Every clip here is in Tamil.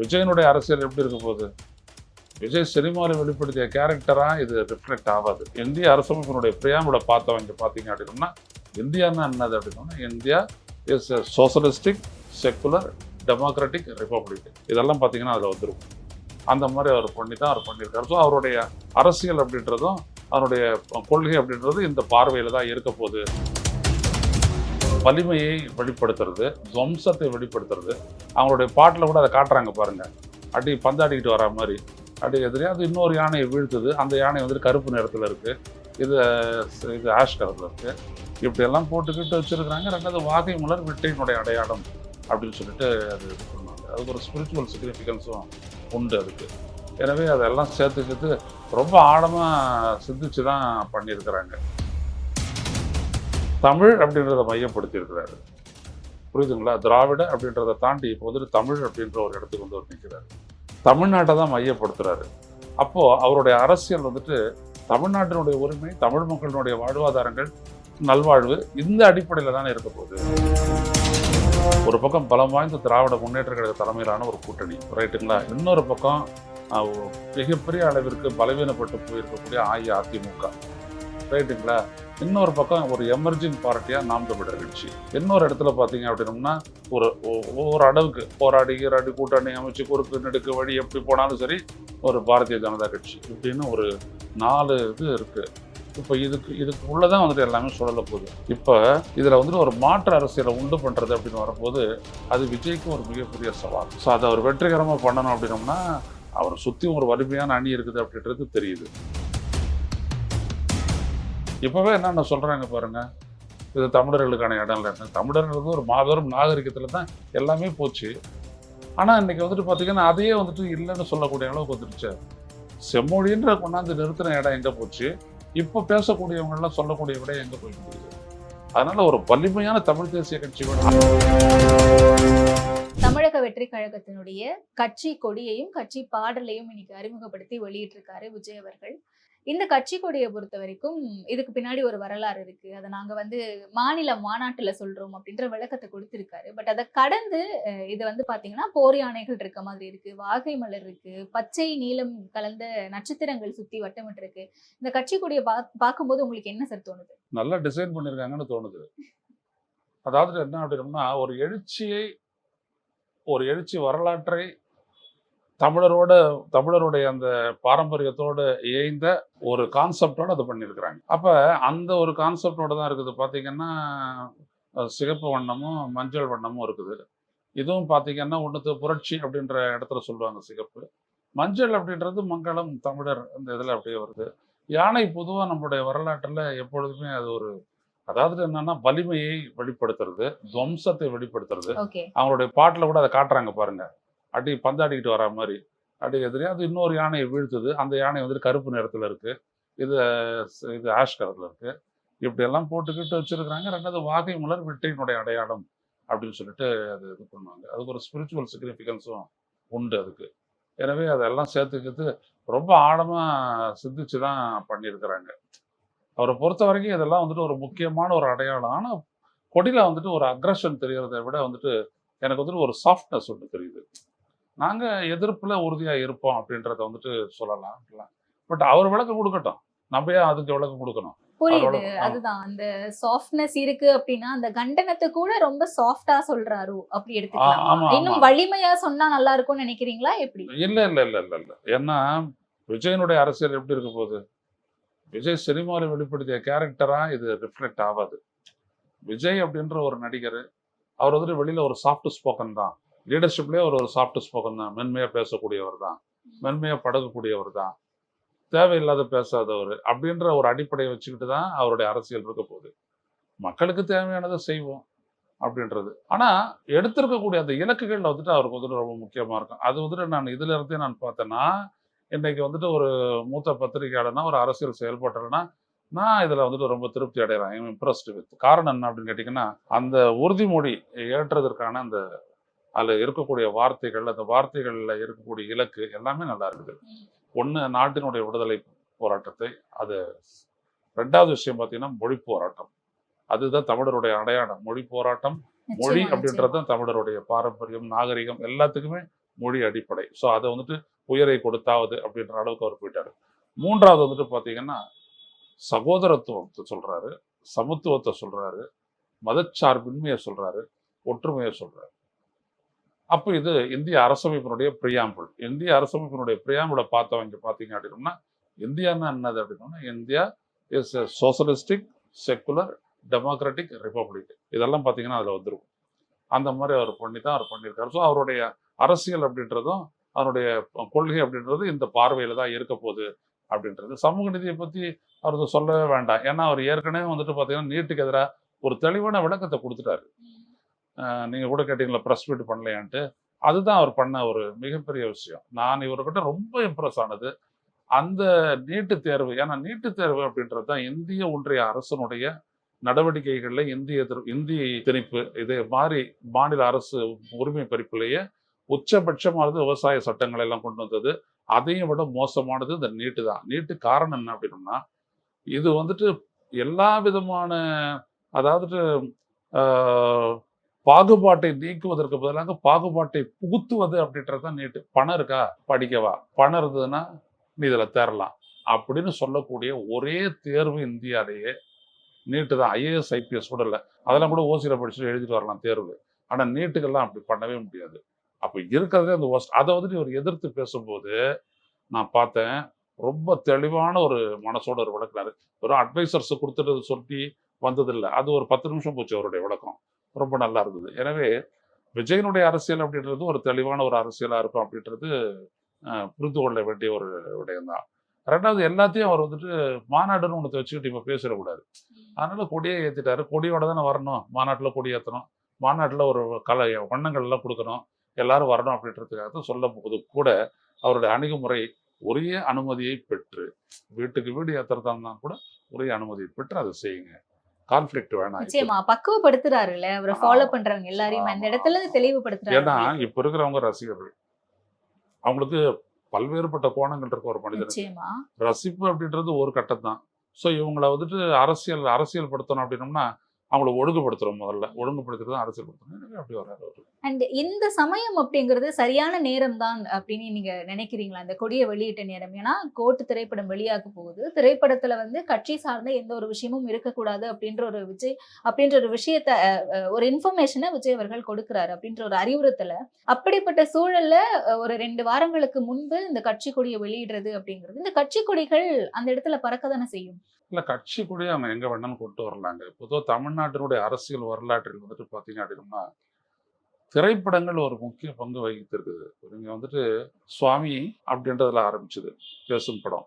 விஜயனுடைய அரசியல் எப்படி இருக்க போகுது? விஜய் சினிமாவில் வெளிப்படுத்திய கேரக்டராக இது ரிஃப்ளெக்ட் ஆகாது. இந்திய அரசமைப்பினுடைய பிரியாமலை பார்த்தவங்க பார்த்தீங்க அப்படின்னா இந்தியான்னா என்னது அப்படின்னா India is socialistic secular democratic republic இதெல்லாம் பார்த்தீங்கன்னா அதில் வந்துருக்கும் அந்த மாதிரி அவர் பண்ணி தான் அவர் பண்ணியிருக்காரு. ஸோ அவருடைய அரசியல் அப்படின்றதும் அவருடைய கொள்கை அப்படின்றது இந்த பார்வையில் தான் இருக்க போகுது. வலிமையை வெளிப்படுத்துறது துவம்சத்தை வெளிப்படுத்துறது. அவங்களுடைய பாட்டில் கூட அதை காட்டுறாங்க பாருங்கள் அடி பந்தாடிக்கிட்டு வரா மாதிரி. அடி எதிரே அது இன்னொரு யானையை வீழ்த்துது. அந்த யானை வந்துட்டு கருப்பு நிறத்தில் இருக்குது இது இது ஆஷ் கலரில் இருக்குது இப்படியெல்லாம் போட்டுக்கிட்டு வச்சிருக்கிறாங்க. ரெண்டாவது வாகை மலர் வெற்றியினுடைய அடையாளம் அப்படின்னு சொல்லிட்டு அது இது பண்ணுவாங்க. அதுக்கு ஒரு ஸ்பிரிச்சுவல் சிக்னிஃபிகன்ஸும் உண்டு அதுக்கு. எனவே அதெல்லாம் சேர்த்துக்கிட்டு ரொம்ப ஆழமாக சிந்திச்சு தான் பண்ணியிருக்கிறாங்க. தமிழ் அப்படின்றத மையப்படுத்தியிருக்கிறாரு. புரியுதுங்களா? திராவிட அப்படின்றத தாண்டி இப்போ வந்துட்டு தமிழ் அப்படின்ற ஒரு இடத்துக்கு வந்து அவர் நிற்கிறாரு தமிழ்நாட்டை தான் மையப்படுத்துகிறாரு அப்போது அவருடைய அரசியல் வந்துட்டு தமிழ்நாட்டினுடைய உரிமை தமிழ் மக்களினுடைய வாழ்வாதாரங்கள் நல்வாழ்வு இந்த அடிப்படையில் தானே இருக்க போகுது. ஒரு பக்கம் பலம் வாய்ந்த திராவிட முன்னேற்ற கழக தலைமையிலான ஒரு கூட்டணி. ரைட்டுங்களா? இன்னொரு பக்கம் மிகப்பெரிய அளவிற்கு பலவீனப்பட்டு போயிருக்கக்கூடிய அஇஅதிமுக. ரைட்டுங்களா இன்னொரு பக்கம் ஒரு எமர்ஜிங் பார்ட்டியாக நாம் தமிழர் கட்சி. இன்னொரு இடத்துல பார்த்தீங்க அப்படின்னம்னா ஒரு ஒ- ஒரு அளவுக்கு போராடி கீராடி கூட்டணி அமைச்சு குறுக்கு நெடுக்கு வழி எப்படி போனாலும் சரி ஒரு பாரதிய ஜனதா கட்சி இப்படின்னு ஒரு நாலு இது இருக்குது இப்போ இதுக்கு இதுக்கு உள்ளதான் வந்துட்டு எல்லாமே சுழல போகுது. இப்போ இதில் வந்துட்டு ஒரு மாற்று அரசியலை உண்டு பண்ணுறது அப்படின்னு வரும்போது அது விஜய்க்கு ஒரு மிகப்பெரிய சவால். ஸோ அதை அவர் வெற்றிகரமாக பண்ணணும் அப்படின்னோம்னா அவரை சுற்றி ஒரு வலிமையான அணி இருக்குது அப்படின்றது தெரியுது. இப்போவே என்னென்ன சொல்கிறாங்க பாருங்க. இது தமிழர்களுக்கான இடம் இல்லை தமிழர்கள் ஒரு மாபெரும் நாகரிகத்தில் தான் எல்லாமே போச்சு. ஆனால் இன்னைக்கு வந்துட்டு பார்த்தீங்கன்னா அதையே வந்துட்டு இல்லைன்னு சொல்லக்கூடிய அளவுக்கு வந்துருச்சு. செம்மொழின்ற கொண்டாந்து நிறுத்தின இடம் எங்கே போச்சு? இப்போ பேசக்கூடியவங்கெல்லாம் சொல்லக்கூடிய விட எங்கே போய் முடியுது? அதனால ஒரு வலிமையான தமிழ் தேசிய கட்சி வேணும். தமிழக வெற்றி கழகத்தினுடைய கட்சி கொடியையும் கட்சி பாடலையும் இன்னைக்கு அறிமுகப்படுத்தி வெளியிட்டிருக்காரு விஜய் அவர்கள். இந்த கட்சி கொடியை பொறுத்த வரைக்கும் இதுக்கு பின்னாடி ஒரு வரலாறு இருக்கு. அதை நாங்க வந்து மாநில மாநாட்டுல சொல்றோம் அப்படின்ற விளக்கத்தை கொடுத்திருக்காரு. பட் அதை கடந்து இது வந்து பாத்தீங்கன்னா போர் யானைகள் இருக்க மாதிரி இருக்கு வாகை மலர் இருக்கு பச்சை நீலம் கலந்த நட்சத்திரங்கள் சுத்தி வட்டமிட்டு இருக்கு இந்த கட்சி கொடியை பா பார்க்கும்போது உங்களுக்கு என்ன சார் தோணுது? நல்லா டிசைன் பண்ணிருக்காங்கன்னு தோணுது. அதாவது என்ன அப்படின்னா ஒரு எழுச்சியை ஒரு எழுச்சி வரலாற்றை தமிழரோட தமிழருடைய அந்த பாரம்பரியத்தோடு இயைந்த ஒரு கான்செப்டோடு அது பண்ணியிருக்கிறாங்க. அப்போ அந்த ஒரு கான்செப்டோடு தான் இருக்குது. பார்த்திங்கன்னா சிகப்பு வண்ணமும் மஞ்சள் வண்ணமும் இருக்குது. இதுவும் பார்த்திங்கன்னா ஒன்றுத்து புரட்சி அப்படின்ற இடத்துல சொல்லுவாங்க சிகப்பு. மஞ்சள் அப்படின்றது மங்களம் தமிழர் அந்த இதில் அப்படியே வருது. யானை பொதுவாக நம்மளுடைய வரலாற்றில் எப்பொழுதுமே அது ஒரு அதாவது என்னன்னா வலிமையை வெளிப்படுத்துறது துவம்சத்தை வெளிப்படுத்துறது. அவங்களுடைய பாட்டில் கூட அதை காட்டுறாங்க பாருங்க. அடி பந்தாடிக்கிட்டு வரா மாதிரி. அடி எதிரே அது இன்னொரு யானையை வீழ்த்துது. அந்த யானை வந்துட்டு கருப்பு நிறத்தில் இருக்கு. இது இது ஆஷ் கலரில் இருக்கு. இப்படியெல்லாம் போட்டுக்கிட்டு வச்சிருக்கிறாங்க. ரெண்டாவது வாகை மலர் வெற்றியினுடைய அடையாளம் அப்படின்னு சொல்லிட்டு அது இது பண்ணுவாங்க. அதுக்கு ஒரு ஸ்பிரிச்சுவல் சிக்னிஃபிகன்ஸும் உண்டு அதுக்கு. எனவே அதெல்லாம் சேர்த்துக்கிட்டு ரொம்ப ஆழமாக சிந்திச்சு தான் பண்ணியிருக்கிறாங்க. அவரை பொறுத்த வரைக்கும் இதெல்லாம் வந்துட்டு ஒரு முக்கியமான ஒரு அடையாளம். ஆனால் கொடியில் வந்துட்டு ஒரு அக்ரஷன் தெரியறதை விட வந்துட்டு எனக்கு வந்துட்டு ஒரு சாஃப்ட்னஸ் ஒன்று தெரியுது. நாங்கள் எதிர்ப்பில் உறுதியாக இருப்போம் அப்படின்றத வந்துட்டு சொல்லலாம். பட் அவர் விளக்கம் கொடுக்கட்டும். நம்ம ஏன் அதுக்கு விளக்கம் கொடுக்கணும்? புரியுது. அதுதான். அந்த சாஃப்ட்னஸ் இருக்கு அப்படின்னா அந்த கண்டனத்தை கூட ரொம்ப சாஃப்டா சொல்றாரு. அப்படி எடுத்துக்கலாம். இன்னும். வலிமையா சொன்னா நல்லா இருக்கும்னு நினைக்கிறீங்களா? எப்படி? இல்லை இல்லை இல்லை இல்லை இல்லை. ஏன்னா விஜயனுடைய அரசியல் எப்படி இருக்க போகுது? விஜய் சினிமாவில் வெளிப்படுத்திய கேரக்டராக இது ரிஃப்ளெக்ட் ஆகாது. விஜய் அப்படின்ற ஒரு நடிகர் அவர் வந்துட்டு வெளியில் ஒரு சாஃப்ட் ஸ்போக்கன் தான். லீடர்ஷிப்லேயே அவர் ஒரு சாஃப்ட் ஸ்போக்கன் தான். மென்மையாக பேசக்கூடியவர் தான். மென்மையாக படகக்கூடியவர் தான். தேவையில்லாத பேசாதவர் அப்படின்ற ஒரு அடிப்படையை வச்சுக்கிட்டு தான் அவருடைய அரசியல் இருக்க போகுது. மக்களுக்கு தேவையானதை செய்வோம் அப்படின்றது. ஆனால் எடுத்திருக்கக்கூடிய அந்த இலக்குகளில் வந்துட்டு அவருக்கு வந்துட்டு ரொம்ப முக்கியமாக இருக்கும். அது வந்துட்டு நான் இதுல இருந்தே நான் பார்த்தேன்னா இன்னைக்கு வந்துட்டு ஒரு மூத்த பத்திரிகையாளர்னா ஒரு அரசியல் செயல்பட்டேன்னா நான் இதுல வந்துட்டு ரொம்ப திருப்தி அடைகிறேன் ஐம் இம்ப்ரெஸ்டு வித் காரணம் என்ன அப்படின்னு கேட்டிங்கன்னா அந்த உறுதிமொழி ஏற்றதற்கான அந்த அதில் இருக்கக்கூடிய வார்த்தைகள் அந்த வார்த்தைகளில் இருக்கக்கூடிய இலக்கு எல்லாமே நல்லா இருக்குது. ஒன்று நாட்டினுடைய விடுதலை போராட்டத்தை அது ரெண்டாவது விஷயம் பார்த்தீங்கன்னா மொழி போராட்டம். அதுதான் தமிழருடைய அடையாளம். மொழி போராட்டம் மொழி அப்படின்றது தான் தமிழருடைய பாரம்பரியம் நாகரிகம் எல்லாத்துக்குமே மொழி அடிப்படை. ஸோ அதை வந்துட்டு உயரை கொடுத்தாவது அப்படின்ற அளவுக்கு அவர் போயிட்டாரு. மூன்றாவது வந்துட்டு பார்த்தீங்கன்னா சகோதரத்துவத்தை சொல்றாரு சமத்துவத்தை சொல்றாரு மதச்சார்பின்மையை சொல்றாரு ஒற்றுமையை சொல்றாரு. அப்போ இது இந்திய அரசமைப்பினுடைய பிரியாம்பிள் இந்திய அரசமைப்பினுடைய பிரியாம்பிளை பார்த்தவங்க பார்த்தீங்க அப்படின்னா இந்தியான்னா என்னது அப்படின்னா India is socialistic secular democratic republic இதெல்லாம் பார்த்தீங்கன்னா அதில் வந்துருக்கும் அந்த மாதிரி அவர் பண்ணி தான் அவர் பண்ணியிருக்காரு. ஸோ அவருடைய அரசியல் அப்படின்றதும் அவருடைய கொள்கை அப்படின்றது இந்த பார்வையில் தான் இருக்க போகுது அப்படின்றது. சமூக நீதியை பற்றி அவர் சொல்லவே வேண்டாம். ஏன்னா அவர் ஏற்கனவே வந்துட்டு பார்த்தீங்கன்னா நீட்டுக்கு எதிராக ஒரு தெளிவான விளக்கத்தை கொடுத்துட்டாரு. நீங்கள் கூட கேட்டீங்களா ப்ரெஸ் மீட் பண்ணலையான்ட்டு. அதுதான் அவர் பண்ண ஒரு மிகப்பெரிய விஷயம். நான் இவர்கிட்ட ரொம்ப இம்ப்ரெஸ் ஆனது அந்த நீட்டு தேர்வு. ஏன்னா நீட்டு தேர்வு அப்படின்றது தான் இந்திய ஒன்றிய அரசனுடைய நடவடிக்கைகளில் இந்திய எதிர்- இந்திய திணிப்பு இதே மாதிரி மாநில அரசு உரிமை பறிப்புலேயே உச்சபட்சமானது விவசாய சட்டங்களை எல்லாம் கொண்டு வந்தது. அதையும் விட மோசமானது இந்த நீட்டு தான். நீட்டு காரணம் என்ன அப்படின்னா இது வந்துட்டு எல்லா விதமான அதாவது பாகுபாட்டை நீக்குவதற்கு பதிலாக பாகுபாட்டை புகுத்துவது அப்படின்றது தான் நீட்டு. பணம் இருக்கா? படிக்கவா? பணம் இருந்ததுன்னா நீ இதில் தேரலாம் அப்படின்னு சொல்லக்கூடிய ஒரே தேர்வு இந்தியாலேயே நீட்டு தான். ஐஏஎஸ் ஐபிஎஸ் கூட இல்லை. அதெல்லாம் கூட ஓசியில் படிச்சுட்டு எழுதிட்டு வரலாம் தேர்வு. ஆனால் நீட்டுக்கெல்லாம் அப்படி பண்ணவே முடியாது. அப்போ இருக்கிறதே அந்த ஒஸ்ட் அதை வந்துட்டு இவர் எதிர்த்து பேசும்போது நான் பார்த்தேன் ரொம்ப தெளிவான ஒரு மனசோட ஒரு விளக்குனாரு. வெறும் அட்வைசர்ஸ் கொடுத்துட்டு சொல்லி வந்ததில்லை. அது ஒரு பத்து நிமிஷம் போச்சு அவருடைய விளக்கம். ரொம்ப நல்லா இருந்தது. எனவே விஜயனுடைய அரசியல் அப்படின்றது ஒரு தெளிவான ஒரு அரசியலா இருக்கும் அப்படின்றது புரிந்து கொள்ள வேண்டிய ஒரு விடயம்தான். ரெண்டாவது எல்லாத்தையும் அவர் வந்துட்டு மாநாடுன்னு ஒன்று வச்சுக்கிட்டு இப்போ பேசிடக்கூடாது. அதனால கொடியை ஏற்றிட்டாரு கொடியோட தானே வரணும். மாநாட்டில் கொடி ஏற்றணும் மாநாட்டில் ஒரு கலை வண்ணங்கள் எல்லாம் கொடுக்கணும். எல்லாரும் வரணும் அப்படின்றதுக்காக தான் சொல்ல போது கூட அவருடைய அணுகுமுறை உரிய அனுமதியை பெற்று வீட்டுக்கு வீடு ஏற்றுறதா கூட உரிய அனுமதியை பெற்று அதை செய்யுங்க. கான்ஃப்ளிக்ட் வேணாம். நிச்சயமா. பக்குவப்படுத்துறாருல்ல. அவரை ஃபாலோ பண்றவங்க எல்லாரையும் அந்த இடத்துல ஏன்னா தெளிவுபடுத்துறாரு. இப்ப இருக்கிறவங்க ரசிகர்கள் அவங்களுக்கு பல்வேறுபட்ட கோணங்கள் இருக்க ஒரு நிச்சயமா. ரசிப்பு அப்படின்றது ஒரு கட்டம் தான் ஸோ இவங்கள வந்துட்டு அரசியல் அரசியல் படுத்தணும் அப்படின்னோம்னா அவங்கள ஒழுங்குபடுத்துறோம் முதல்ல. ஒழுங்குபடுத்துறது தான் அரசியல் படுத்தணும் அப்படி வராது அண்ட் இந்த சமயம் அப்படிங்கிறது சரியான நேரம் தான் அப்படின்னு நீங்க நினைக்கிறீங்களா? இந்த கொடியை வெளியிட்ட நேரம். ஏன்னா கோர்ட் திரைப்படம் வெளியாக போகுது. திரைப்படத்துல வந்து கட்சி சார்ந்த எந்த ஒரு விஷயமும் இருக்கக்கூடாது அப்படின்ற ஒரு விஜய் அப்படின்ற ஒரு விஷயத்த அஹ், ஒரு இன்ஃபர்மேஷனை விஜய் அவர்கள் கொடுக்கிறாரு அப்படின்ற ஒரு அறிவுறுத்தல. அப்படிப்பட்ட சூழல்ல ஒரு ரெண்டு வாரங்களுக்கு முன்பு இந்த கட்சி கொடியை வெளியிடுறது அப்படிங்கிறது இந்த கட்சி கொடிகள் அந்த இடத்துல பறக்க தானே செய்யும்? இல்லை கட்சி கூட அவங்க எங்கே வேணாலும் கொண்டு வரலாங்க. பொதுவாக தமிழ்நாட்டினுடைய அரசியல் வரலாற்றில் வந்துட்டு பார்த்தீங்க அப்படின்னா திரைப்படங்கள் ஒரு முக்கிய பங்கு வகித்திருக்குது. இவங்க வந்துட்டு சுவாமி அப்படின்றதுல ஆரம்பிச்சது பேசும் படம்.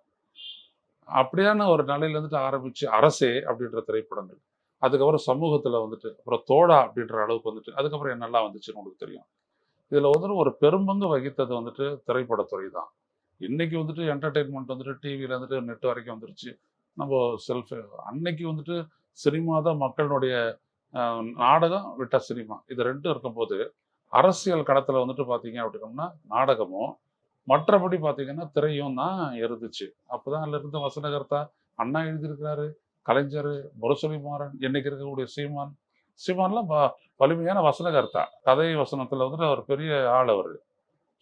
அப்படியான ஒரு நிலையில வந்துட்டு ஆரம்பிச்சு அரசே அப்படின்ற திரைப்படங்கள். அதுக்கப்புறம் சமூகத்தில் வந்துட்டு அப்புறம் தோடா அப்படின்ற அளவுக்கு வந்துட்டு அதுக்கப்புறம் என்னெல்லாம் வந்துச்சுன்னு உங்களுக்கு தெரியும். இதில் வந்துட்டு ஒரு பெரும்பங்கு வகித்தது வந்துட்டு திரைப்படத்துறை தான் இன்னைக்கு வந்துட்டு என்டர்டெயின்மெண்ட் வந்துட்டு டிவியில வந்துட்டு நெட் வரைக்கும் வந்துருச்சு. நம்ம செல்ஃப் அன்னைக்கு வந்துட்டு சினிமா தான் மக்களுடைய நாடகம் விட்ட சினிமா. இது ரெண்டும் இருக்கும்போது அரசியல் கடத்தில் வந்துட்டு பார்த்தீங்க அப்படின்னோம்னா நாடகமும் மற்றபடி பார்த்தீங்கன்னா திரையும் தான் இருந்துச்சு. அப்போதான் அதில் இருந்த வசனகர்த்தா அண்ணா எழுதியிருக்கிறாரு கலைஞர் முரசொலி மாறன் இன்னைக்கு இருக்கக்கூடிய சீமான். சீமான்லாம் வலிமையான வசனகர்த்தா. கதை வசனத்தில் வந்துட்டு அவர் பெரிய ஆள் அவர்.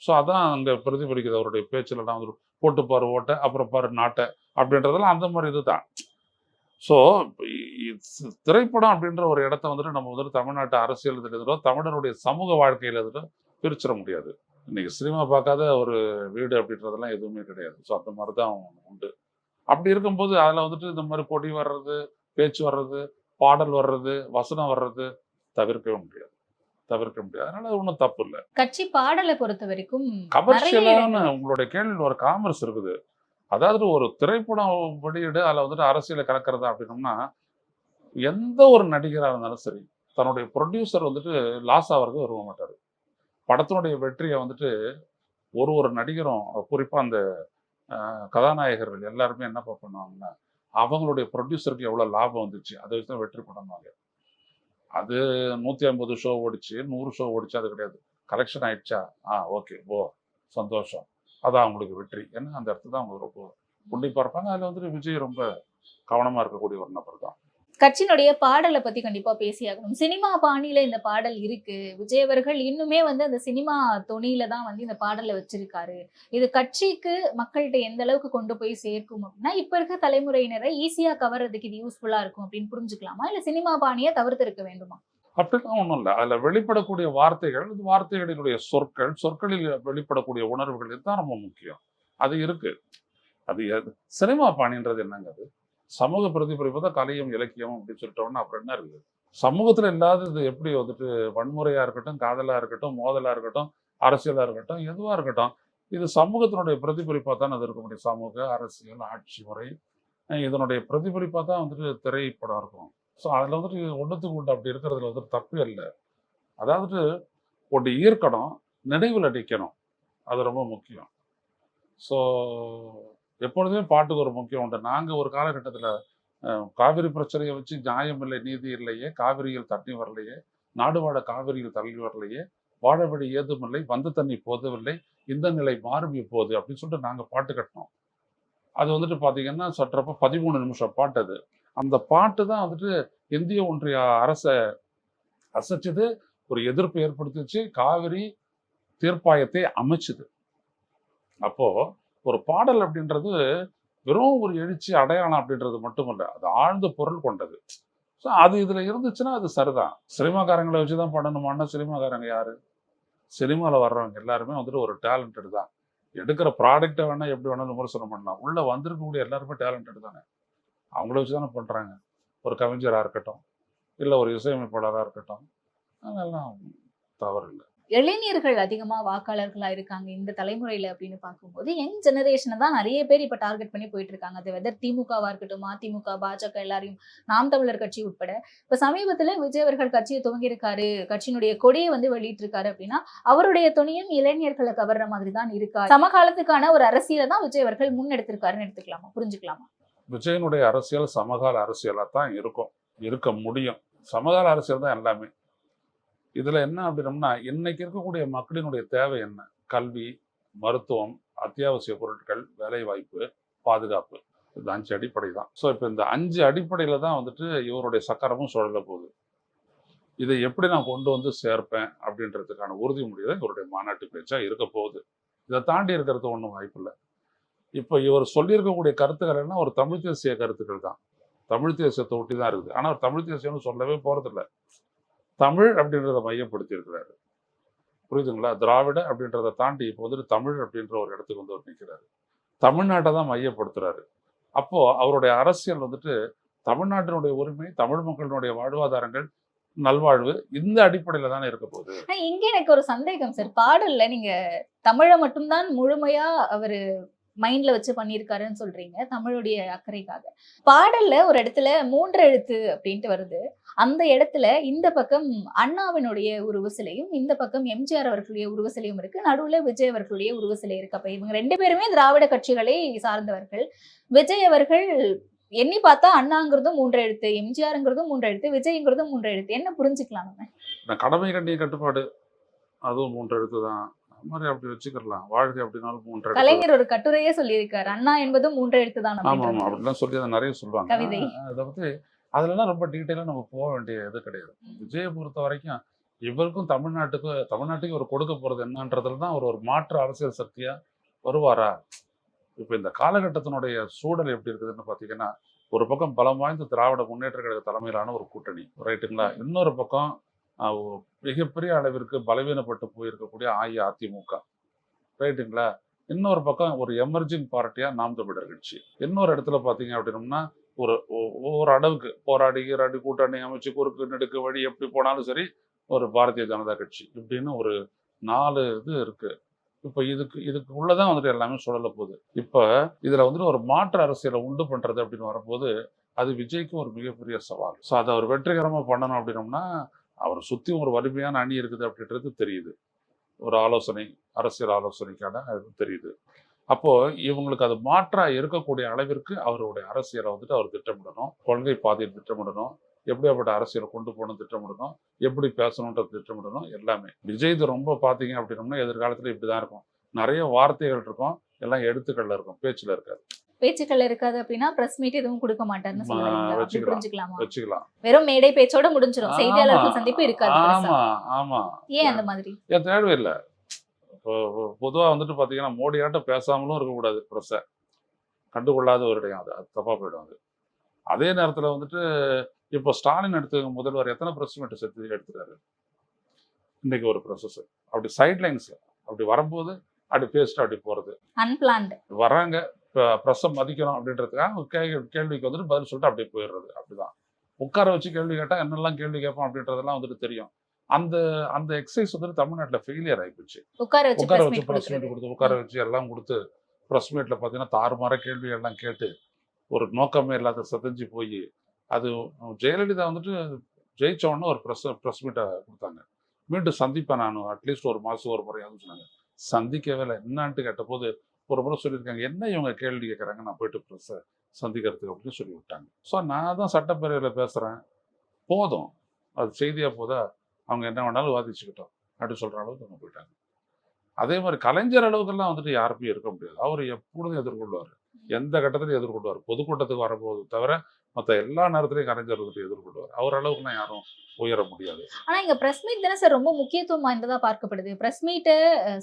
ஸோ அதான் அங்கே பிரதிபலிக்குது அவருடைய பேச்சிலலாம் வந்து போட்டு பாரு ஓட்டை அப்புறம் பாரு நாட்டை அப்படின்றதெல்லாம் அந்த மாதிரி இதுதான். ஸோ திரைப்படம் அப்படின்ற ஒரு இடத்த வந்துட்டு நம்ம வந்துட்டு தமிழ்நாட்டு அரசியல் இதுல தமிழருடைய சமூக வாழ்க்கையில் வந்துட்டு பிரிச்சிட முடியாது. இன்னைக்கு சினிமா பார்க்காத ஒரு வீடு அப்படின்றதெல்லாம் எதுவுமே கிடையாது. ஸோ அந்த மாதிரி தான் உண்டு. அப்படி இருக்கும்போது அதில் வந்துட்டு இந்த மாதிரி கொடி வர்றது பேச்சு வர்றது பாடல் வர்றது வசனம் வர்றது தவிர்க்கவே முடியாது. தவிர்க்க முடியாது. அதனால அது ஒன்றும் தப்பு இல்லை. கட்சி பாடலை பொறுத்த வரைக்கும் கமர்ஷியலான உங்களுடைய கேள்வியில் ஒரு காமர்ஸ் இருக்குது. அதாவது ஒரு திரைப்படம் வெளியிடு அதில் வந்துட்டு அரசியலை கலக்கிறதா அப்படின்னோம்னா எந்த ஒரு நடிகராக இருந்தாலும் சரி தன்னுடைய ப்ரொடியூசர் வந்துட்டு லாஸ் ஆகிறது விரும்ப மாட்டார். படத்தினுடைய வெற்றியை வந்துட்டு ஒரு ஒரு நடிகரும் குறிப்பாக அந்த கதாநாயகர்கள் எல்லாருமே என்ன பண்ணுவாங்கன்னா அவங்களுடைய ப்ரொடியூசருக்கு எவ்வளோ லாபம் வந்துச்சு அதை வச்சு தான் வெற்றி பண்ணுவாங்க அது நூற்றி ஐம்பது ஷோ ஓடிச்சு நூறு ஷோ ஓடிச்சு அது கிடையாது. கலெக்ஷன் ஆயிடுச்சா? ஆ ஓகே ஓ சந்தோஷம். அதான் அவங்களுக்கு வெற்றி. ஏன்னா அந்த இடத்துல தான் அவங்க ரொம்ப உன்னிப்பாக இருப்பாங்க. அதில் வந்துட்டு விஜய் ரொம்ப கவனமாக இருக்கக்கூடிய ஒரு நபர் தான். கட்சியினுடைய பாடலை பத்தி கண்டிப்பா பேசியாகணும். சினிமா பாணியில இந்த பாடல் இருக்கு. விஜய் அவர்கள் இன்னுமே வந்து அந்த சினிமா துணியில தான் வந்து இந்த பாடலை வச்சிருக்காரு. இது கட்சிக்கு மக்கள்கிட்ட எந்த அளவுக்கு கொண்டு போய் சேர்க்கும் அப்படின்னா இப்ப இருக்க தலைமுறையினரை ஈஸியா கவர்றதுக்கு இது யூஸ்ஃபுல்லா இருக்கும் அப்படின்னு புரிஞ்சுக்கலாமா? இல்ல சினிமா பாணியை தவிர்த்து இருக்க வேண்டுமா? அப்படிலாம் ஒன்றும் இல்லை. அதில் வெளிப்படக்கூடிய வார்த்தைகள் வார்த்தைகளினுடைய சொற்கள் சொற்களில் வெளிப்படக்கூடிய உணர்வுகள் தான் ரொம்ப முக்கியம். அது இருக்கு. அது சினிமா பாணின்றது என்னங்க அது? சமூக பிரதிபலிப்பு தான் கலையும் இலக்கியம் அப்படின்னு சொல்லிட்டோம்னா அப்புறம் என்ன இருக்குது? சமூகத்தில் இல்லாதது எப்படி வந்துட்டு? வன்முறையாக இருக்கட்டும் காதலாக இருக்கட்டும் மோதலாக இருக்கட்டும் அரசியலாக இருக்கட்டும் எதுவாக இருக்கட்டும் இது சமூகத்தினுடைய பிரதிபலிப்பாக தான் அது இருக்க முடியும் சமூக அரசியல் ஆட்சி முறை. இதனுடைய பிரதிபலிப்பாக தான் வந்துட்டு திரைப்படம் இருக்கும். ஸோ அதில் வந்துட்டு ஒன்றுத்துக்கு உண்டு. அப்படி இருக்கிறதுல வந்துட்டு தப்பு இல்லை. அதாவது ஒன்று ஈர்க்கணும் நினைவில் அடிக்கணும். அது ரொம்ப முக்கியம். ஸோ எப்பொழுதுமே பாட்டுக்கு ஒரு முக்கியம் உண்டு. நாங்கள் ஒரு காலகட்டத்தில் காவிரி பிரச்சனையை வச்சு நியாயம் இல்லை நீதி இல்லையே காவிரியில் தண்ணி வரலையே நாடுவாட காவிரியில் தள்ளி வரலையே வாழ ஏதுமில்லை வந்த தண்ணி போதவில்லை இந்த நிலை மாறும் இப்போது அப்படின்னு சொல்லிட்டு நாங்கள் பாட்டு கட்டினோம். அது வந்துட்டு பார்த்தீங்கன்னா சற்றப்ப பதிமூணு நிமிஷம் பாட்டு அது. அந்த பாட்டு தான் வந்துட்டு இந்திய ஒன்றிய அரசை அசைச்சது ஒரு எதிர்ப்பு ஏற்படுத்திச்சு காவிரி தீர்ப்பாயத்தை அமைச்சுது. அப்போது ஒரு பாடல் அப்படின்றது வெறும் ஒரு எழுச்சி அடையாளம் அப்படின்றது மட்டுமல்ல அது ஆழ்ந்த பொருள் கொண்டது. ஸோ அது இதில் இருந்துச்சுன்னா அது சரிதான். சினிமாக்காரங்களை வச்சு தான் பண்ணணுமான்னா சினிமாக்காரங்க யார்? சினிமாவில் வர்றவங்க எல்லாருமே வந்துட்டு ஒரு டேலண்டட் தான். எடுக்கிற ப்ராடக்டை வேணால் எப்படி வேணாலும் விமர்சனம் பண்ணலாம். உள்ளே வந்திருக்கக்கூடிய எல்லாருமே டேலண்டட் தானே. அவங்கள வச்சு தானே பண்ணுறாங்க ஒரு கவிஞராக இருக்கட்டும் இல்லை ஒரு இசையமைப்பாளராக இருக்கட்டும் அதெல்லாம் தவறு இல்லை இளைஞர்கள் அதிகமா வாக்காளர்களா இருக்காங்க இந்த தலைமுறையில அப்படின்னு பார்க்கும்போது யங் ஜெனரேஷனை தான் நிறைய பேர் இப்போ டார்கெட் பண்ணி போயிட்டு இருக்காங்க. அது வெதர் திமுகவாக இருக்கட்டும் அதிமுக பாஜக எல்லாரையும் நாம் தமிழர் கட்சி உட்பட. இப்ப சமீபத்துல விஜய் அவர்கள் கட்சியை துவங்கியிருக்காரு. கட்சியினுடைய கொடியை வந்து வெளியிட்டு இருக்காரு அப்படின்னா அவருடைய துணியும் இளைஞர்களை கவர்ற மாதிரி தான் இருக்கா சமகாலத்துக்கான ஒரு அரசியலை தான் விஜய் அவர்கள் முன்னெடுத்திருக்காருன்னு எடுத்துக்கலாமா? புரிஞ்சுக்கலாமா? விஜயனுடைய அரசியல் சமகால அரசியலாக தான் இருக்கும். இருக்க முடியும். சமகால அரசியல் தான் எல்லாமே. இதில் என்ன அப்படின்னம்னா இன்னைக்கு இருக்கக்கூடிய மக்களினுடைய தேவை என்ன? கல்வி மருத்துவம் அத்தியாவசிய பொருட்கள் வேலைவாய்ப்பு பாதுகாப்பு. இந்த அஞ்சு அடிப்படை தான். ஸோ இப்போ இந்த அஞ்சு அடிப்படையில் தான் வந்துட்டு இவருடைய சக்கரமும் சுழல போகுது. இதை எப்படி நான் கொண்டு வந்து சேர்ப்பேன் அப்படின்றதுக்கான உறுதிமொழி தான் இவருடைய மாநாட்டு பேச்சாக இருக்க போகுது. இதை தாண்டி இருக்கிறது ஒன்றும் வாய்ப்பில்லை இப்போ இவர் சொல்லியிருக்கக்கூடிய கருத்துக்கள் எல்லாம் ஒரு தமிழ் தேசிய கருத்துக்கள் தான். தமிழ் தேசியத்தை ஒட்டி தான் இருக்குது. ஆனால் தமிழ் தேசியம்னு சொல்லவே போகிறதில்ல தமிழ் அப்படின்றத மையப்படுத்தியிருக்கிறாரு. புரியுதுங்களா? திராவிட அப்படின்றத தாண்டி இப்போ வந்துட்டு தமிழ் அப்படின்ற ஒரு இடத்துக்கு வந்து அவர் நிற்கிறாரு தமிழ்நாட்டை தான் மையப்படுத்துறாரு. அப்போ அவருடைய அரசியல் வந்துட்டு தமிழ்நாட்டினுடைய உரிமை தமிழ் மக்களினுடைய வாழ்வாதாரங்கள் நல்வாழ்வு இந்த அடிப்படையில தானே இருக்க போகுது. இங்க எனக்கு ஒரு சந்தேகம் சார் பாடல்ல நீங்க தமிழை மட்டும்தான் முழுமையா அவரு மைண்ட்ல வச்சு பண்ணியிருக்காருன்னு சொல்றீங்க தமிழுடைய அக்கறைக்காக. பாடல்ல ஒரு இடத்துல மூன்று எழுத்து அப்படின்ட்டு வருது. அந்த இடத்துல இந்த பக்கம் அண்ணாவினுடைய உருவ சிலையும் இந்த பக்கம் எம்ஜிஆர் அவர்களுடைய உருவ சிலையும் இருக்கு. நடுவுல விஜய் அவர்களுடைய உருவ சிலை இருக்கு. அப்ப இவங்க ரெண்டு பேருமே திராவிட கட்சிகளை சார்ந்தவர்கள். விஜய் அவர்கள் எண்ணி பார்த்தா அண்ணாங்கிறதும் மூன்று எழுத்து எம்ஜிஆருங்கிறதும் மூன்று எழுத்து விஜய்ங்கிறதும் மூன்று எழுத்து. என்ன புரிஞ்சுக்கலாம் நம்ம? கடமை கண்ணிய கட்டுப்பாடு அதுவும் மூன்று எழுத்து தான். மாதிரி அப்படி வச்சுக்கலாம் வாழ்க்கை அப்படின்னாலும் மூன்று கலைஞர் ஒரு கட்டுரையே சொல்லியிருக்காரு. அண்ணா என்பதும் மூன்று எழுத்து தான் ஆமா ஆமா அப்படிலாம் சொல்லி அதை நிறைய சொல்லுவாங்க. கவிதை. அதை பத்தி அதுலலாம் ரொம்ப டீட்டெயிலாக நம்ம போக வேண்டிய இது கிடையாது. விஜயை பொறுத்த வரைக்கும் இவருக்கும் தமிழ்நாட்டுக்கு தமிழ்நாட்டுக்கு இவர் கொடுக்க போறது என்னன்றதுல தான் அவர் ஒரு மாற்று அரசியல் சக்தியா வருவாரா? இப்போ இந்த காலகட்டத்தினுடைய சூழல் எப்படி இருக்குதுன்னு பார்த்தீங்கன்னா ஒரு பக்கம் பலம் வாய்ந்த திராவிட முன்னேற்ற கழக தலைமையிலான ஒரு கூட்டணி ரைட்டுங்களா? இன்னொரு பக்கம் ஒரு மிகப்பெரிய அளவிற்கு பலவீனப்பட்டு போயிருக்கக்கூடிய அஇஅதிமுக ரைட்டுங்களா? இன்னொரு பக்கம் ஒரு எமர்ஜிங் பார்ட்டியா நாம் தமிழர் கட்சி. இன்னொரு இடத்துல பார்த்தீங்க அப்படின்னம்னா ஒரு ஒ- அளவுக்கு. போராடி கீராடி கூட்டணி அமைச்சு குறுக்கு நெடுக்கு வழி எப்படி போனாலும் சரி ஒரு பாரதிய ஜனதா கட்சி இப்படின்னு ஒரு நாலு இது இருக்கு. இப்போ இதுக்கு இதுக்கு உள்ளதான் வந்துட்டு எல்லாமே சுழல போகுது. இப்போ இதுல வந்துட்டு ஒரு மாற்று அரசியலை உண்டு பண்றது அப்படின்னு வரும்போது அது விஜய்க்கு ஒரு மிகப்பெரிய சவால். ஸோ அதை அவர் வெற்றிகரமாக பண்ணணும் அப்படின்னோம்னா அவர் சுத்தி ஒரு வலிமையான அணி இருக்குது அப்படின்றது தெரியுது. ஒரு ஆலோசனை அரசியல் ஆலோசனைக்கான தெரியுது. அப்போ இவங்களுக்கு அது மாற்றா இருக்கக்கூடிய அளவிற்கு அவருடைய அரசியலை வந்துட்டு அவர் திட்டமிடணும். கொள்கை பாதையில் திட்டமிடணும். எப்படியாப்பட்ட அரசியலை கொண்டு போகணும் திட்டமிடணும். எப்படி பேசணுன்றது திட்டமிடணும். எல்லாமே. விஜய் இது ரொம்ப பார்த்தீங்க அப்படின்னம்னா எதிர்காலத்துல இப்படிதான் இருக்கும். நிறைய வார்த்தைகள் இருக்கும். எல்லாம் எழுத்துக்கள்ல இருக்கும். பேச்சுல இருக்காது. பேச்சுக்கள் இருக்காது அப்படின்னா பிரஸ் மீட் எதுவும் கொடுக்க மாட்டாருன்னு. புரிஞ்சுக்கலாமா? வச்சுக்கலாம். வெறும் மேடை பேச்சோட முடிஞ்சிடும் செய்தியாளர்கள் சந்திப்பு இருக்காது. ஆமா ஆமா. ஏன் அந்த மாதிரி? ஏன் இப்போ பொதுவாக வந்துட்டு பார்த்தீங்கன்னா மோடியாட்டம் பேசாமலும் இருக்கக்கூடாது ப்ரெஸ்ஸை கண்டுகொள்ளாத ஒரு இடம் அது அது தப்பாக போயிடும் அது. அதே நேரத்தில் வந்துட்டு இப்போ ஸ்டாலின் எடுத்து முதல்வர் எத்தனை ப்ரெஸ் மீட் சேர்த்து எடுத்துறாரு இன்னைக்கு ஒரு ப்ரொசஸ் அப்படி சைட்லைன்ஸில் அப்படி வரும்போது அப்படி பேசிட்டு அப்படி போகிறது அன்பிளான்டு வராங்க ப்ரெஸ்ஸை மதிக்கணும் அப்படின்றதுக்காக கே- கேள்விக்கு வந்துட்டு பதில் சொல்லிட்டு அப்படியே போயிடுறது. அப்படிதான். உட்கார வச்சு கேள்வி கேட்டால் என்னெல்லாம் கேள்வி கேட்போம் அப்படின்றதெல்லாம் வந்துட்டு தெரியும். அந்த அந்த எக்ஸசைஸ் வந்துட்டு தமிழ்நாட்டில் ஃபெயிலியர் ஆகிப்போச்சு உட்கார வச்சு பிரஸ் மீட் கொடுத்து உட்கார வச்சு எல்லாம் கொடுத்து ப்ரெஸ் மீட்டில் பார்த்தீங்கன்னா தாறுமாற கேள்வி எல்லாம் கேட்டு ஒரு நோக்கமே இல்லாத சதஞ்சு போய் அது ஜெயலலிதா வந்துட்டு ஜெயிச்ச உடனே ஒரு ப்ரெஸ் ப்ரெஸ் மீட்டை கொடுத்தாங்க. மீண்டும் சந்திப்பேன் நான். அட்லீஸ்ட் ஒரு மாதம் ஒரு முறையாவது சொன்னாங்க. சந்திக்கவே இல்லை. என்னான்ட்டு கேட்டபோது ஒரு முறை சொல்லியிருக்காங்க. என்ன இவங்க கேள்வி கேட்குறாங்க நான் போயிட்டு ப்ரெஸ்ஸை சந்திக்கிறதுக்கு அப்படின்னு சொல்லி விட்டாங்க ஸோ நான் தான் சட்டப்பேரவையில் பேசுகிறேன் போதும். அது செய்தியாக போதா? அவங்க என்ன வேணாலும் வாதிச்சுக்கிட்டோம் அப்படி சொல்கிற அளவுக்கு அவங்க போயிட்டாங்க. அதே மாதிரி கலைஞர் அளவுக்கெல்லாம் வந்துட்டு யாருமே இருக்க முடியாது. அவர் எப்பொழுதும் எதிர்கொள்வார். எந்த கட்டத்திலையும் எதிர்கொள்வார். பொதுக்கூட்டத்துக்கு வரும்போது தவிர மற்ற எல்லா நேரத்திலையும் கலைஞர் வந்துட்டு எதிர்கொள்வார். அவர் அளவுக்குலாம் யாரும் உயர முடியாது. ஆனா இங்க பிரஸ் மீட் தானே சார் ரொம்ப முக்கியத்துவம் வாய்ந்ததா பார்க்கப்படுது. பிரஸ் மீட்டை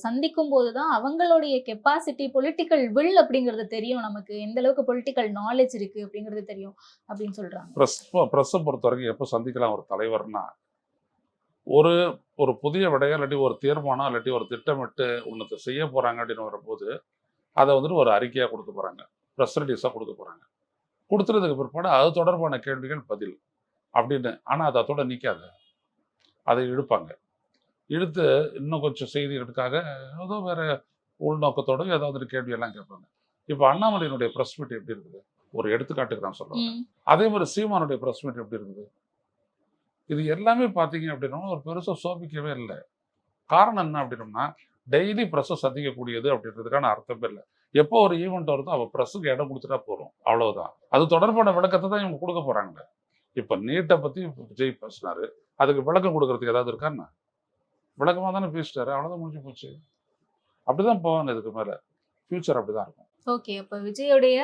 சந்திக்கும் போதுதான் அவங்களுடைய கெப்பாசிட்டி பொலிட்டிக்கல் வில் அப்படிங்கிறது தெரியும் நமக்கு. எந்த அளவுக்கு பொலிட்டிக்கல் நாலேஜ் இருக்கு அப்படிங்கிறது தெரியும் அப்படின்னு சொல்றாங்க. ப்ரெஸ் ப்ரெஸ்ஸை பொறுத்த வரைக்கும் எப்போ சந்திக்கலாம் ஒரு தலைவர்னா ஒரு ஒரு புதிய விடையா இல்லாட்டி ஒரு தீர்மானம் இல்லாட்டி ஒரு திட்டமிட்டு ஒன்றத்தை செய்ய போகிறாங்க அப்படின்னு வரும்போது அதை வந்துட்டு ஒரு அறிக்கையாக கொடுக்க போகிறாங்க ப்ரெஸ் ரிலீஸாக கொடுக்க போகிறாங்க கொடுத்துறதுக்கு பிற்பாடு அது தொடர்பான கேள்விகள் பதில் அப்படின்னு. ஆனால் அது அதோட நிற்காது அதை இழுப்பாங்க. இழுத்து இன்னும் கொஞ்சம் செய்திகளுக்காக ஏதோ வேற உள்நோக்கத்தோட ஏதாவது கேள்வி எல்லாம் கேட்பாங்க. இப்போ அண்ணாமலையினுடைய ப்ரெஸ் மீட் எப்படி இருக்குது? ஒரு எடுத்துக்காட்டுக்கு நான் சொல்லுவேன். அதே மாதிரி சீமானுடைய ப்ரெஸ் மீட் எப்படி இருக்குது? இது எல்லாமே பார்த்தீங்க அப்படின்னா ஒரு பெருசாக சோபிக்கவே இல்லை. காரணம் என்ன அப்படின்னோம்னா டெய்லி ப்ரெஸ்ஸை சந்திக்கக்கூடியது அப்படின்றதுக்கான அர்த்தமே இல்லை. எப்போ ஒரு ஈவெண்ட் வருதோ அவள் ப்ரெஸ்ஸுக்கு இடம் கொடுத்துட்டா போகிறோம் அவ்வளோதான் அது தொடர்பான விளக்கத்தை தான் இவங்க கொடுக்க போகிறாங்க இப்போ நீட்டை பற்றி விஜய் பேசினாரு. அதுக்கு விளக்கம் கொடுக்கறதுக்கு ஏதாவது இருக்கான்னு விளக்கமாக தானே பேசிட்டாரு. அவ்வளோதான் முடிஞ்சு போச்சு. அப்படி தான் போவாங்க இதுக்கு மேலே. ஃபியூச்சர் அப்படிதான் இருக்கும். ஓகே அப்ப விஜயோடைய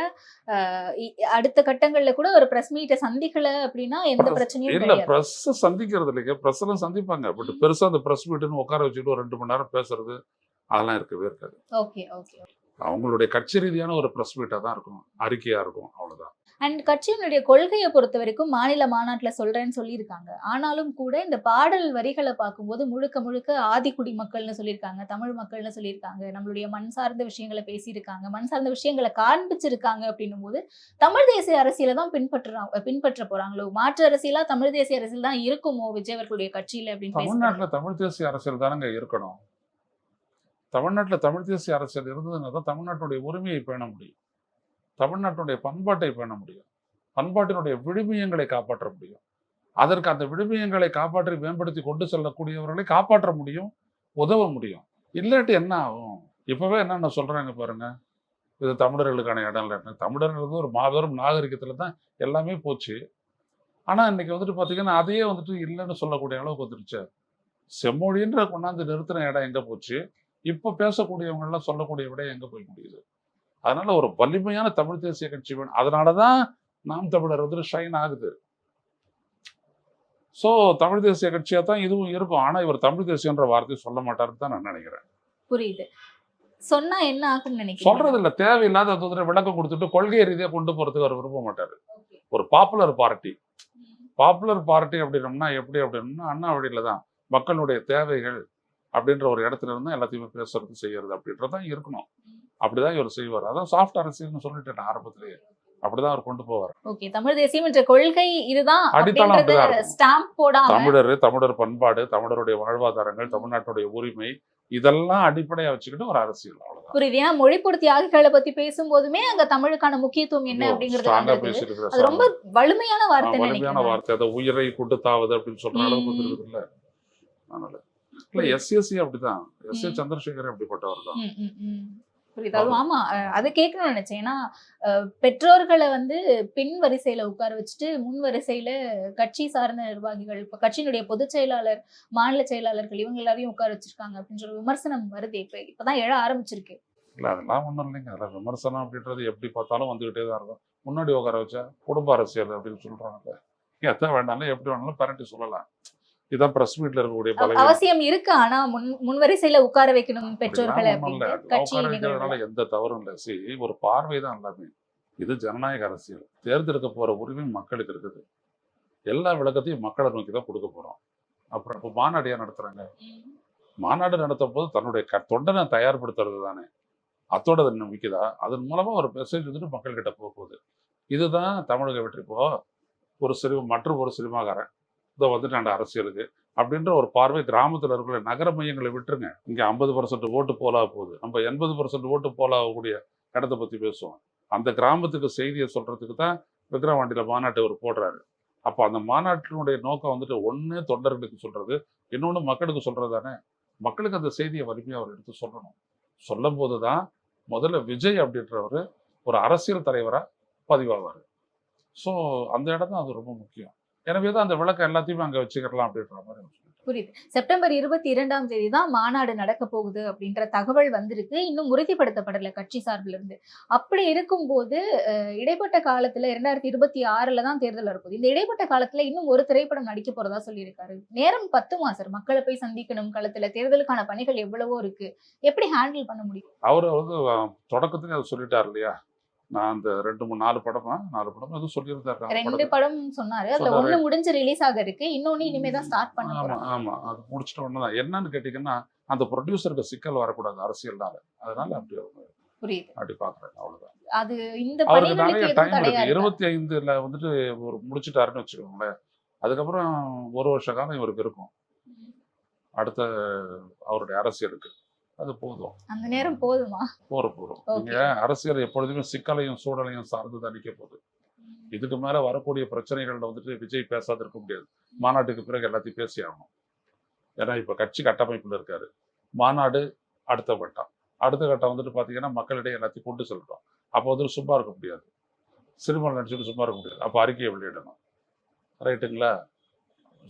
அடுத்த கட்டங்கள்ல கூட ஒரு பிரஸ் மீட்டை சந்திக்கல அப்படின்னா எந்த பிரச்சனையும் இல்ல ப்ரெஸ் சந்திக்கிறது இல்லைங்க. ப்ரெஸ் எல்லாம் சந்திப்பாங்க. பட் பெருசா அந்த ப்ரெஸ் மீட்டுன்னு உட்கார வச்சுட்டு ஒரு ரெண்டு மணி நேரம் பேசுறது அதெல்லாம் இருக்கவே இருக்காது. ஓகே ஓகே அவங்களுடைய கட்சி ரீதியான ஒரு ப்ரெஸ் மீட்டா தான் இருக்கும். அறிக்கையா இருக்கும். அவ்வளவுதான். அண்ட் கட்சியினுடைய கொள்கையை பொறுத்த வரைக்கும் மாநில மாநாட்டுல சொல்றேன்னு சொல்லியிருக்காங்க. ஆனாலும் கூட இந்த பாடல் வரிகளை பார்க்கும்போது முழுக்க முழுக்க ஆதிக்குடி மக்கள்னு சொல்லியிருக்காங்க தமிழ் மக்கள்னு சொல்லியிருக்காங்க நம்மளுடைய மண் சார்ந்த விஷயங்களை பேசியிருக்காங்க மண் சார்ந்த விஷயங்களை காண்பிச்சிருக்காங்க அப்படின்னும் போது தமிழ் தேசிய அரசியலை தான் பின்பற்றுறாங்க பின்பற்ற போறாங்களோ? மாற்று அரசியலா தமிழ் தேசிய அரசியல் தான் இருக்குமோ விஜய் அவர்களுடைய கட்சியில அப்படின்னு தமிழ்நாட்டில் தமிழ் தேசிய அரசியல் தானங்க இருக்கணும். தமிழ்நாட்டுல தமிழ் தேசிய அரசியல் இருந்ததுன்னா தான் தமிழ்நாட்டுடைய உரிமையை பேண முடியும். தமிழ்நாட்டினுடைய பண்பாட்டை பேண முடியும். பண்பாட்டினுடைய விழுமியங்களை காப்பாற்ற முடியும். அதற்கு அந்த விழுமியங்களை காப்பாற்றி மேம்படுத்தி கொண்டு செல்லக்கூடியவர்களை காப்பாற்ற முடியும் உதவ முடியும். இல்லாட்டி என்ன ஆகும்? இப்போவே என்னென்ன சொல்கிறாங்க பாருங்க. இது தமிழர்களுக்கான இடம் இல்லை. தமிழர்கள் ஒரு மாபெரும் நாகரிகத்தில் தான் எல்லாமே போச்சு. ஆனால் இன்னைக்கு வந்துட்டு பார்த்திங்கன்னா அதையே வந்துட்டு இல்லைன்னு சொல்லக்கூடிய அளவுக்கு வந்துருச்சு. செம்மொழின்ற கொண்டாந்து நிறுத்தின இடம் எங்கே போச்சு? இப்போ பேசக்கூடியவங்கெல்லாம் சொல்லக்கூடிய விட எங்கே போய் முடியுது? அதனால ஒரு வலிமையான தமிழ் தேசிய கட்சி வேணும். அதனாலதான் நாம் தமிழர் வந்துட்டு ஷைன் ஆகுது. சோ தமிழ் தேசிய கட்சியா தான் இதுவும் இருக்கும். ஆனா இவர் தமிழ் தேசியன்ற வார்த்தையை சொல்ல மாட்டாருன்னு தான் நான் நினைக்கிறேன். புரியுது. சொன்னா என்ன ஆகும்னு நினைக்கிறேன் சொல்றது இல்ல தேவையில்லாத விளக்கம் கொடுத்துட்டு கொள்கை ரீதியா கொண்டு போறதுக்கு அவர் விரும்ப மாட்டாரு. ஒரு பாப்புலர் பார்ட்டி பாப்புலர் பார்ட்டி அப்படின்னோம்னா எப்படி அப்படின்னா அண்ணா வழியில தான் மக்களுடைய தேவைகள் அப்படின்ற ஒரு இடத்துல இருந்து எல்லாத்தையுமே பேசுறது செய்யறது அப்படின்றதான் இருக்கணும். அப்படிதான் இவர் செய்வார். அதான் சாஃப்ட் அரசியல்னு சொல்லிட்டேன் ஆரம்பத்திலேயே அப்படிதான் அவர் கொண்டு போவார். ஓகே தமிழ் தேசியம் என்ற கொள்கை இதுதான் அடித்தளம் தமிழர் தமிழர் பண்பாடு தமிழருடைய வாழ்வாதாரங்கள் தமிழ்நாட்டுடைய உரிமை இதெல்லாம் அடிப்படையா வச்சுக்கிட்டு ஒரு அரசியல் அவ்வளவுதான். புரியுது. ஏன்னா மொழிப்பொரு தியாகிகளை பத்தி பேசும்போதுமே அங்க தமிழுக்கான முக்கியத்துவம் என்ன அப்படிங்கிறது அது ரொம்ப வலிமையான வார்த்தை வலிமையான வார்த்தை. அதை உயிரை கொடுத்தாவது அப்படின்னு சொல்ற அளவுக்கு இல்ல அதனால இல்ல எஸ்எஸ்சி அப்படிதான். எஸ் ஏ ம். சந்திரசேகர் அப்படிப்பட்டவர் தான். புரியுது. ஆமா. அது கேட்கணும்னு நினைச்சேன். ஏன்னா பெற்றோர்களை வந்து பின் வரிசையில உட்கார வச்சுட்டு முன் வரிசையில கட்சி சார்ந்த நிர்வாகிகள் இப்ப கட்சியினுடைய பொதுச் செயலாளர் மாநில செயலாளர்கள் இவங்க எல்லாரையும் உட்கார வச்சிருக்காங்க அப்படின்ற ஒரு விமர்சனம் வருது. இப்ப இப்பதான் எழ ஆரம்பிச்சிருக்கு. இல்லை அதெல்லாம் ஒன்றும் இல்லைங்க. அதெல்லாம் விமர்சனம் அப்படின்றது எப்படி பார்த்தாலும் வந்துக்கிட்டே தான் இருக்கும். முன்னாடி உட்கார வச்சா குடும்ப அரசியல் அப்படின்னு சொல்கிறாங்க எத்தனை வேணாலும் எப்படி வேணாலும் பேரண்டி சொல்லலாம். இதான் ப்ரெஸ் மீட்ல இருக்கக்கூடிய பலவீனம். அவசியம் இருக்கு. ஆனா முன் முன்வரிசையில உட்கார வைக்கணும் பெற்றோர்களை உட்கார எந்த தவறும் இல்லை. சி ஒரு பார்வை தான் எல்லாமே. இது ஜனநாயக அரசியல். தேர்ந்தெடுக்க போற உரிமை மக்களுக்கு இருக்குது. எல்லா விளக்கத்தையும் மக்களை நோக்கி தான் கொடுக்க போறோம். அப்புறம் இப்போ மாநாடு ஏன் நடத்துறாங்க? மாநாடு நடத்தும் போது தன்னுடைய க தொண்டனை தயார்படுத்துறது தானே. அத்தோட அது நம்பிக்கைதா அதன் மூலமா ஒரு மெசேஜ் வந்துட்டு மக்கள்கிட்ட போக போகுது. இதுதான் தமிழக வெற்றி இப்போ ஒரு சினிமா மற்றும் ஒரு சினிமாக்காரன் இதோ வந்துட்டாண்ட அரசியலுக்கு. அப்படின்ற ஒரு பார்வை கிராமத்தில் இருக்கிற நகர மையங்களை விட்டுருங்க. இங்கே ஐம்பது பர்சன்ட் ஓட்டு போலாக போகுது. நம்ம எண்பது பர்சன்ட் ஓட்டு போலாகக்கூடிய இடத்த பற்றி பேசுவோம். அந்த கிராமத்துக்கு செய்தியை சொல்கிறதுக்கு தான் விக்ரவாண்டியில் மாநாட்டை அவர் போடுறாரு. அப்போ அந்த மாநாட்டினுடைய நோக்கம் வந்துட்டு ஒன்று தொண்டர்களுக்கு சொல்கிறது இன்னொன்று மக்களுக்கு சொல்கிறது தானே. மக்களுக்கு அந்த செய்தியை வலிமையாக அவர் எடுத்து சொல்லணும். சொல்லும் போது தான் முதல்ல விஜய் அப்படின்றவர் ஒரு அரசியல் தலைவராக பதிவாவார். ஸோ அந்த இடம் தான் அது ரொம்ப முக்கியம். எனவே தான் அந்த விளக்கம் எல்லாத்தையுமே அங்கே வச்சுக்கலாம் அப்படின்ற மாதிரி. புரியுது. செப்டம்பர் இருபத்தி இரண்டாம் தேதி தான் மாநாடு நடக்க போகுது அப்படின்ற தகவல் வந்திருக்கு. இன்னும் உறுதிப்படுத்தப்படல கட்சி சார்பில் இருந்து அப்படி இருக்கும்போது இடைப்பட்ட காலத்துல இரண்டாயிரத்தி இருபத்தி ஆறுல தான் தேர்தல் வரப்போகுது. இந்த இடைப்பட்ட காலத்துல இன்னும் ஒரு திரைப்படம் நடிக்க போறதா சொல்லியிருக்காரு. நேரம் பத்து மாசம். மக்களை போய் சந்திக்கணும். களத்துல தேர்தலுக்கான பணிகள் எவ்வளவோ இருக்கு. எப்படி ஹேண்டில் பண்ண முடியும்? அவர் வந்து தொடக்கத்துக்கு அதை சொல்லிட்டார் இல்லையா? நான் அந்த ரெண்டு மூணு நாலு படமா நாலு படம் எதுவும் சொல்லியிருந்தாரு ரெண்டு. படம் சொன்னாரு. அதுல. ஒண்ணு முடிஞ்சு ரிலீஸ் ஆக இருக்கு இன்னொன்னு இனிமே தான் ஸ்டார்ட் பண்ண ஆமா ஆமா. அது முடிச்சிட்ட உடனே தான் என்னன்னு கேட்டீங்கன்னா அந்த ப்ரொடியூசருக்கு சிக்கல் வரக்கூடாது அரசியல்னால. அதனால அப்படி புரியுது. அப்படி பாக்குறாங்க அவ்வளவுதான். அது இந்த அவருக்கு நிறைய டைம் இருக்கா? இருபத்தி ஐந்துல வந்துட்டு ஒரு முடிச்சிட்டாருன்னு வச்சுக்கோங்களேன். அதுக்கப்புறம் ஒரு வருஷ காலம் இவருக்கு இருக்கும். அடுத்த அவருடைய அரசியலுக்கு. அது போதும். அந்த நேரம் போதுமா? போற போறோம். நீங்க அரசியல் எப்பொழுதுமே சிக்கலையும் சூழலையும் சார்ந்து தான் நிக்க போகுது. இதுக்கு மேல வரக்கூடிய பிரச்சனைகள்ல வந்துட்டு விஜய் பேசாத இருக்க முடியாது. மாநாட்டுக்கு பிறகு எல்லாத்தையும் பேசி ஆகணும். ஏன்னா இப்ப கட்சி கட்டமைப்புல இருக்காரு. மாநாடு அடுத்த கட்டம் அடுத்த கட்டம் வந்துட்டு பாத்தீங்கன்னா மக்களிடையே எல்லாத்தையும் கொண்டு செல்லணும் அப்போ வந்துட்டு சும்மா இருக்க முடியாது. சினிமா நடிச்சுட்டு சும்மா இருக்க முடியாது. அப்போ அறிக்கையை வெளியிடணும். ரைட்டுங்களா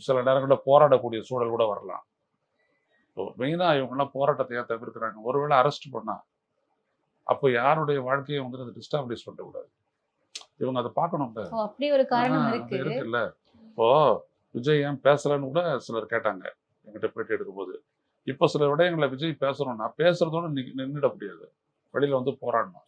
சில நேரங்களில் போராடக்கூடிய சூழல் கூட வரலாம். மெயினாக இவங்கெல்லாம் போராட்டத்தை ஏன் தவிர்க்கிறாங்க. ஒருவேளை அரெஸ்ட் பண்ணா அப்போ யாருடைய வாழ்க்கையை வந்து அதை டிஸ்டாப்ளிஷ் பண்ணக்கூடாது. இவங்க அதை பார்க்கணும்ல. அப்படி ஒரு காரணம் இருக்கு. இருக்குல்ல. இப்போ விஜய் ஏன் பேசலன்னு கூட சிலர் கேட்டாங்க. என்கிட்ட பேட்டி எடுக்கும்போது. இப்போ சில விடயங்களை விஜய் பேசணும்னா பேசுறதோட நி நின்றுட முடியாது. வெளியில வந்து போராடணும்.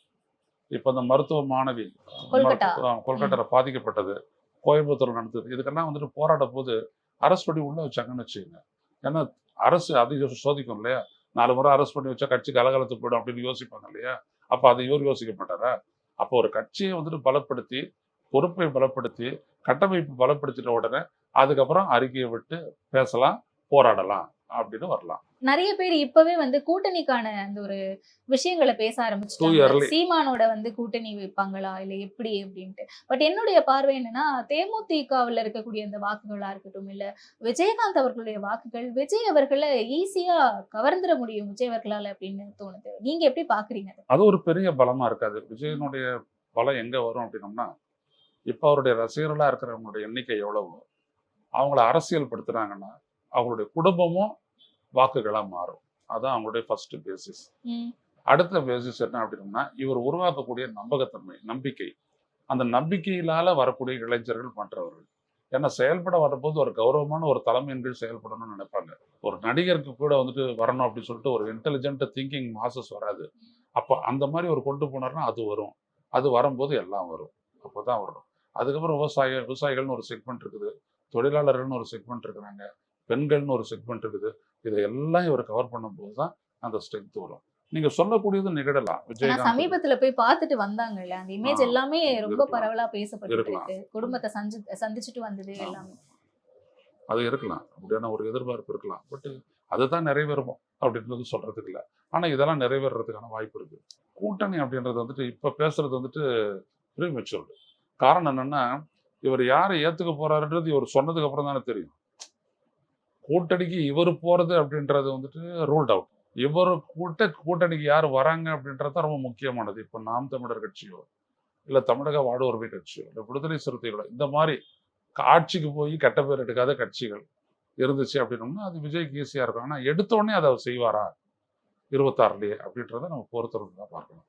இப்போ அந்த மருத்துவ மாணவி கொல்கட்டா. மருத்துவ- ஆ, கொல்கட்டால பாதிக்கப்பட்டது. கோயம்புத்தூர் நடந்தது. இதுக்கெல்லாம் வந்துட்டு போராட போது அரசு பண்ணி உள்ள வச்சாங்கன்னு வச்சுக்கோங்க. ஏன்னா அரசு அதிகம் சோதிக்கும் இல்லையா? நாலு முறை அரெஸ்ட் பண்ணி வச்சா கட்சி கலகலத்து போயிடும் அப்படின்னு யோசிப்பாங்க இல்லையா? அப்போ அதை இவர் யோசிக்க மாட்டாரா அப்போ ஒரு கட்சியை வந்துட்டு பலப்படுத்தி பொறுப்பை பலப்படுத்தி கட்டமைப்பு பலப்படுத்தின உடனே அதுக்கப்புறம் அறிக்கையை விட்டு பேசலாம் போராடலாம். அப்படின்னு வரலாம். நிறைய பேர் இப்பவே வந்து கூட்டணிக்கான அந்த ஒரு விஷயங்களை பேச ஆரம்பிச்சிட்டாங்க. சீமானோட வந்து கூட்டணி வைப்பாங்களா? இல்ல எப்படி அப்படின்ட்டு. பட் என்னுடைய பார்வை என்னன்னா தேமுதிகவுல இருக்கக்கூடிய அந்த வாக்குகளா இருக்கட்டும் இல்ல விஜயகாந்த் அவர்களுடைய வாக்குகள் விஜய் அவர்களை ஈஸியா கவர்ந்துட முடியும் விஜய் அவர்களால அப்படின்னு தோணுது. நீங்க எப்படி பாக்குறீங்க அதை? அது ஒரு பெரிய பலமா இருக்காது. விஜயனுடைய பலம் எங்க வரும் அப்படின்னம்னா இப்போ அவருடைய ரசிகர்களா இருக்கிறவங்களுடைய எண்ணிக்கை எவ்வளவு? அவங்கள அரசியல் படுத்துறாங்கன்னா அவங்களுடைய குடும்பமும் வாக்குகளா மாறும். அதான் அவங்களுடைய ஃபர்ஸ்ட் பேசிஸ் அடுத்த பேசிஸ் என்ன அப்படின்னா இவர் உருவாக்கக்கூடிய நம்பகத்தன்மை நம்பிக்கை. அந்த நம்பிக்கையிலால வரக்கூடிய இளைஞர்கள் மற்றவர்கள். ஏன்னா செயல்பட வரும்போது ஒரு கௌரவமான ஒரு தலைமையின் கீழ் செயல்படணும்னு நினைப்பாங்க. ஒரு நடிகருக்கு கூட வந்துட்டு வரணும் அப்படின்னு சொல்லிட்டு ஒரு இன்டெலிஜென்ட் திங்கிங் மாசஸ் வராது. அப்போ அந்த மாதிரி ஒரு கொண்டு போனார்னா அது வரும். அது வரும்போது எல்லாம் வரும். அப்போதான் வரும். அதுக்கப்புறம் விவசாய விவசாயிகள்னு ஒரு செக்மெண்ட் இருக்குது. தொழிலாளர்கள்னு ஒரு செக்மெண்ட் இருக்கிறாங்க. பெண்கள்னு ஒரு செக்மெண்ட் இருக்குது. இதை எல்லாம் இவர் கவர் பண்ணும்போது தான் அந்த ஸ்ட்ரென்த் வரும். நீங்க சொல்லக்கூடியது நிகழலாம். சமீபத்துல போய் பார்த்துட்டு வந்தாங்கல்ல அந்த இமேஜ் எல்லாமே ரொம்ப. பரவலா பேசப்பட்டு இருக்கலாம். இருக்கு குடும்பத்தை சந்தி சந்திச்சுட்டு வந்தது. எல்லாமே. அது இருக்கலாம். அப்படியான ஒரு எதிர்பார்ப்பு இருக்கலாம். பட் அதுதான் நிறைவேறுமோ அப்படின்றது சொல்றதுக்கு இல்லை. ஆனா இதெல்லாம் நிறைவேறதுக்கான வாய்ப்பு இருக்கு. கூட்டணி அப்படின்றது வந்துட்டு இப்ப பேசுறது வந்துட்டு ப்ரீமெச்சூர்டு காரணம் என்னன்னா இவர் யாரை ஏத்துக்க போறாருன்றது இவர் சொன்னதுக்கு அப்புறம் தானே தெரியும். கூட்டணிக்கு இவர் போகிறது அப்படின்றது வந்துட்டு ரூல்ட் அவுட் இவர் கூட்ட கூட்டணிக்கு யார் வராங்க அப்படின்றது தான் ரொம்ப முக்கியமானது. இப்போ நாம் தமிழர் கட்சியோ இல்லை தமிழக வாடுவர்மை கட்சியோ இல்லை விடுதலை சிறுத்தைகளோ இந்த மாதிரி ஆட்சிக்கு போய் கெட்ட பேர் எடுக்காத கட்சிகள் இருந்துச்சு அப்படின்னோம்னா அது விஜய்க்கு ஈஸியாக இருக்கும் ஆனால் எடுத்தோடனே அதை அவர் செய்வாரா? இருபத்தாறுலையே அப்படின்றத நம்ம பொறுத்திருந்து தான் பார்க்கணும்.